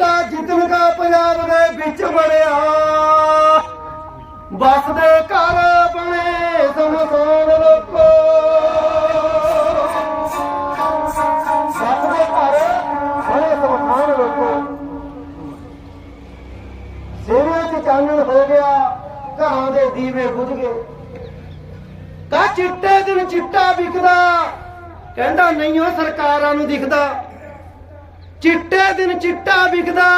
ਚਿੱਟਾ ਜਿੱਦਣ ਦਾ ਪੰਜਾਬ ਦੇ ਵਿੱਚ ਬਣਿਆ ਬਸਦੇ ਘਰ ਬਣੇ ਸਮਸਾਨ ਲੋਕੋ। ਬਸਦੇ ਘਰ ਬਣੇ ਸਮਸਾਨ ਲੋਕੋ। ਸੇਵਿਆਂ 'ਚ ਚਾਨਣ ਹੋ ਗਿਆ, ਘਰਾਂ ਦੇ ਦੀਵੇ ਬੁਝ ਗਏ। ਕਾ ਚਿੱਟੇ ਦਿਨ ਚਿੱਟਾ ਵਿਕਦਾ, ਕਹਿੰਦਾ ਨਹੀਂ ਉਹ ਸਰਕਾਰਾਂ ਨੂੰ ਦਿਖਦਾ। ਚਿੱਟੇ ਦਿਨ ਚਿੱਟਾ ਵਿਕਦਾ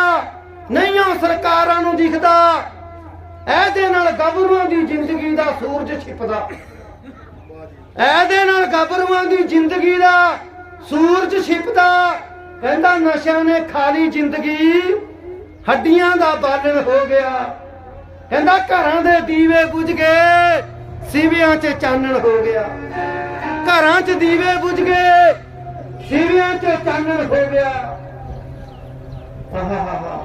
ਨਹੀਂ ਉਹ ਸਰਕਾਰਾਂ ਨੂੰ ਦਿਖਦਾ। ਇਹਦੇ ਨਾਲ ਗੱਭਰੂਆਂ ਦੀ ਜ਼ਿੰਦਗੀ ਦਾ ਸੂਰਜ ਛਿਪਦਾ। ਇਹਦੇ ਨਾਲ ਗੱਭਰੂਆਂ ਦੀ ਜ਼ਿੰਦਗੀ ਦਾ ਸੂਰਜ ਛਿਪਦਾ। ਕਹਿੰਦਾ ਨਸ਼ਿਆਂ ਨੇ ਖਾਲੀ ਜ਼ਿੰਦਗੀ, ਹੱਡੀਆਂ ਦਾ ਬਾਲਣ ਹੋ ਗਿਆ। ਕਹਿੰਦਾ ਘਰਾਂ ਦੇ ਦੀਵੇ ਬੁਝ ਗਏ, ਸਿਵਿਆਂ 'ਚ ਚਾਨਣ ਹੋ ਗਿਆ। ਘਰਾਂ 'ਚ ਦੀਵੇ ਬੁਝ ਗਏ, ਸਿਵਿਆਂ 'ਚ ਚਾਨਣ ਹੋ ਗਿਆ। ਆਹਾਹਾ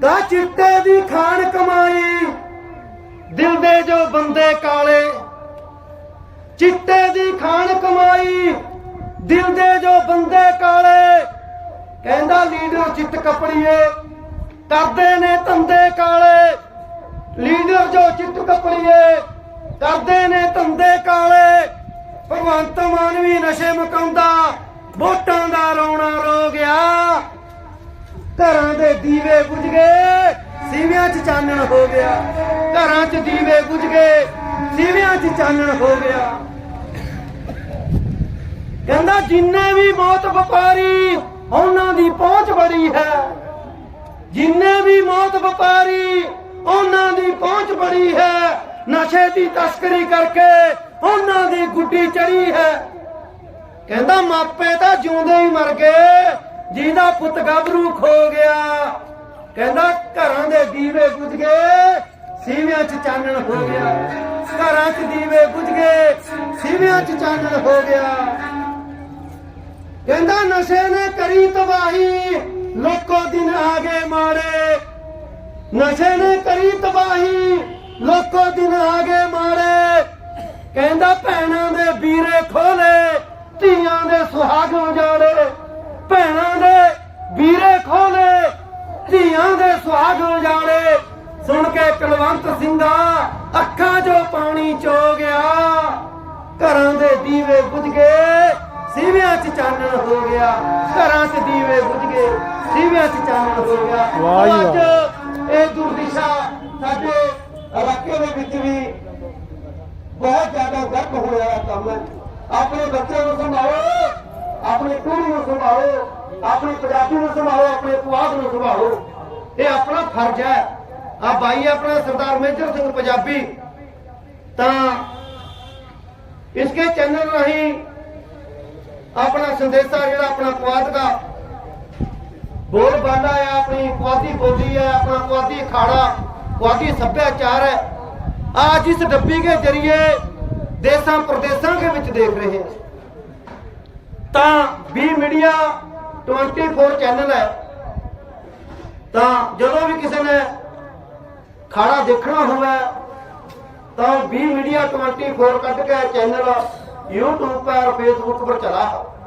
ਦਾ ਚਿੱਟੇ ਦੀ ਖਾਨ ਕਮਾਈ, ਦਿਲ ਦੇ ਜੋ ਬੰਦੇ ਕਾਲੇ। ਚਿੱਟੇ ਦੀ ਖਾਨ ਕਮਾਈ, ਦਿਲ ਦੇ ਜੋ ਬੰਦੇ ਕਾਲੇ। ਕਹਿੰਦਾ ਲੀਡਰ ਚਿੱਤ ਕਪੜੀਏ ਕਰਦੇ ਨੇ ਧੰਦੇ ਕਾਲੇ। ਲੀਡਰ ਜੋ ਚਿੱਤ ਕਪੜੀਏ ਕਰਦੇ ਨੇ ਧੰਦੇ ਕਾਲੇ। ਭਗਵੰਤ ਮਾਨ ਵੀ ਨਸ਼ੇ ਮੁਕਾਉਂਦਾ, ਵੋਟਾਂ ਦਾ ਰੋਣਾ ਰੋ ਗਿਆ। ਘਰਾਂ ਦੇ ਦੀਵੇ ਬੁਝ ਗਏ, ਸੀਵਿਆਂ 'ਚ ਚਾਨਣ ਹੋ ਗਿਆ। ਘਰਾਂ 'ਚ ਦੀਵੇ ਬੁਝ ਗਏ, ਸੀਵਿਆਂ 'ਚ ਚਾਨਣ ਹੋ ਗਿਆ। ਕਹਿੰਦਾ, ਜਿੰਨੇ ਵੀ ਮੌਤ ਵਪਾਰੀ, ਉਹਨਾਂ ਦੀ ਪਹੁੰਚ ਬੜੀ ਹੈ। ਜਿੰਨੇ ਵੀ ਮੌਤ ਵਪਾਰੀ, ਉਹਨਾਂ ਦੀ ਪਹੁੰਚ ਬੜੀ ਹੈ। ਨਸ਼ੇ ਦੀ ਤਸਕਰੀ ਕਰਕੇ ਉਹਨਾਂ ਦੀ ਗੁੱਡੀ ਚੜੀ ਹੈ। ਕਹਿੰਦਾ, ਮਾਪੇ ਤਾਂ ਜਿਉਂਦੇ ਹੀ ਮਰ ਗਏ, ਜਿਹਦਾ ਪੁੱਤ ਗੱਭਰੂ ਖੋ ਗਿਆ। ਕਹਿੰਦਾ, ਘਰਾਂ ਦੇ ਦੀਵੇ ਬੁਝ ਗਏ, ਸੀਵਿਆਂ 'ਚ ਚਾਨਣ ਹੋ ਗਿਆ। ਘਰਾਂ 'ਚ ਦੀਵੇ ਬੁਝ ਗਏ, ਸੀਵਿਆਂ 'ਚ ਚਾਨਣ ਹੋ ਗਿਆ। ਕਹਿੰਦਾ, ਨਸ਼ੇ ਨੇ ਕਰੀ ਤਬਾਹੀ, ਲੋਕੋ ਦਿਨ ਆ ਗਏ ਮਾੜੇ। ਨਸ਼ੇ ਨੇ ਕਰੀ ਤਬਾਹੀ ਲੋਕੋ ਦਿਨ ਆਗੇ ਮਾੜੇ। ਕਹਿੰਦਾ ਭੈਣਾਂ ਦੇ ਵੀਰੇ ਖੋਲੇ ਧੀਆਂ ਦੇ ਸੁਹਾਗ ਉਜਾੜੇ ਭੈਣਾਂ ਦੇ ਵੀਰੇ ਖੋਲੇ ਧੀਆਂ ਦੇ ਸੁਹਾਗ ਉਜਾੜੇ ਸੁਣ ਕੇ ਕੁਲਵੰਤ ਸਿੰਘਾ ਅੱਖਾਂ 'ਚੋਂ ਪਾਣੀ ਚੋ ਗਿਆ। ਘਰਾਂ ਦੇ ਦੀਵੇ ਬੁਝ ਗਏ ਸੀਵਿਆਂ 'ਚ ਚਾਨਣ ਹੋ ਗਿਆ। ਘਰਾਂ 'ਚ ਦੀਵੇ ਬੁਝ ਗਏ ਸੀਵਿਆਂ 'ਚ ਚਾਨਣ ਹੋ ਗਿਆ। ਵਾਹ ਜੀ ਵਾਹ। ਇਹ ਦੁਰਦਿਸ਼ਾ ਸਾਡੇ ਇਲਾਕੇ ਦੇ ਵਿੱਚ ਵੀ ਬਹੁਤ ਜ਼ਿਆਦਾ ਗਰਕ ਹੋ ਰਿਹਾ ਕੰਮ ਹੈ ਆਪਣੇ ਬੱਚਿਆਂ ਨੂੰ ਸੰਭਾਲੋ ਆਪਣੀ ਪੀੜ੍ਹੀ ਨੂੰ ਸੰਭਾਲੋ ਆਪਣੀ ਪੰਜਾਬੀ ਨੂੰ ਸੰਭਾਲੋ ਆਪਣੇ ਪੁਆਧ ਨੂੰ ਸੰਭਾਲੋ ਇਹ ਆਪਣਾ ਫਰਜ਼ ਹੈ ਆ ਬਾਈ ਆਪਣਾ ਸਰਦਾਰ ਮੇਜਰ ਸਿੰਘ ਪੰਜਾਬੀ ਤਾਂ ਇਸਕੇ ਚੈਨਲ ਰਾਹੀਂ ਆਪਣਾ ਸੰਦੇਸ਼ਾ ਜਿਹੜਾ ਆਪਣਾ ਪੁਆਧ ਦਾ ਬੋਲ ਬਾਂਡਾ ਹੈ ਆਪਣੀ ਪੁਆਧੀ ਬੋਲੀ ਹੈ ਆਪਣਾ ਪੁਆਧੀ ਅਖਾੜਾ ਪੁਆਧੀ ਸੱਭਿਆਚਾਰ ਹੈ आज इस डब्बी के जरिए देशों प्रदेशों के ਵਿੱਚ ਦੇਖ ਰਹੇ ਹਾਂ ਤਾਂ ਵੀ ਮੀਡੀਆ 24 ਚੈਨਲ ਹੈ। ਤਾਂ ਜਦੋਂ ਵੀ ਕਿਸੇ ਨੇ ਖਾਣਾ ਦੇਖਣਾ ਹੋਵੇ, ਤਾਂ ਵੀ ਮੀਡੀਆ 24 ਕੱਢ ਕੇ ਚੈਨਲ YouTube ਪਰ Facebook ਪਰ ਚਲਾ ਹੈ